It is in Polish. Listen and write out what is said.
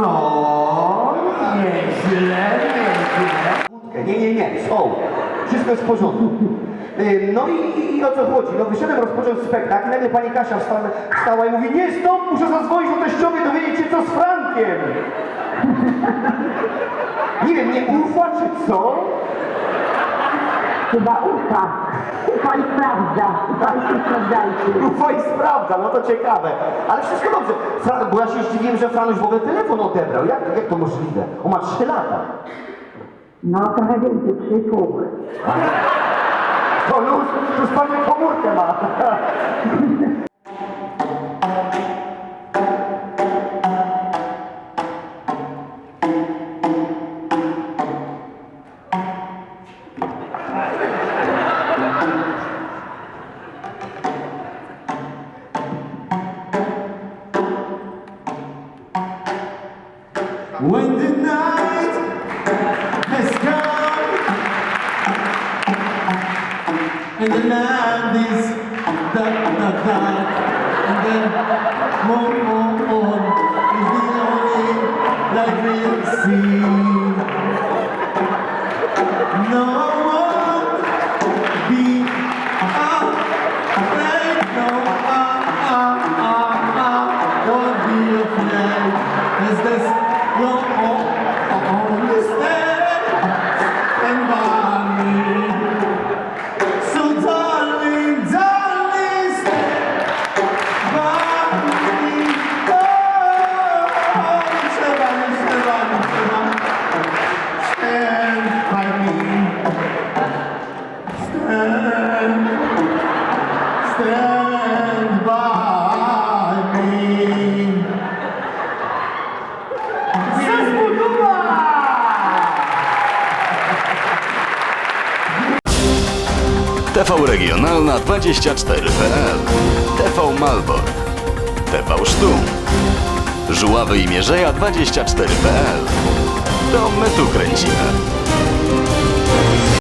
No, nieźle, nieźle. Nie, nie, nie, są. Wszystko jest w porządku. Y, no i, i, i o co chodzi? No wyszedłem rozpocząłem spektakl i nagle pani Kasia wstała, wstała i mówi nie stop, muszę zadzwonić do teściowej, dowiedzieć się co z Frankiem. Nie wiem, nie ufa czy co? Chyba ufa. Ufa i sprawdza. Ufajcie, sprawdzajcie. Ufa i sprawdza, no to ciekawe. Ale wszystko dobrze. Fra, bo ja się zdziwiłem, że Franuś w ogóle telefon odebrał. Jak, jak to możliwe? On ma 3 lata. No trochę więcej, trzy i pół. To już, już pan komórkę ma. When the night has come and the land is dark, dark, dark, and then more, more, more is the only light we'll see. No TV Regionalna 24.pl TV Malbork TV Sztum. Żuławy i Mierzeja 24.pl To my tu kręcimy.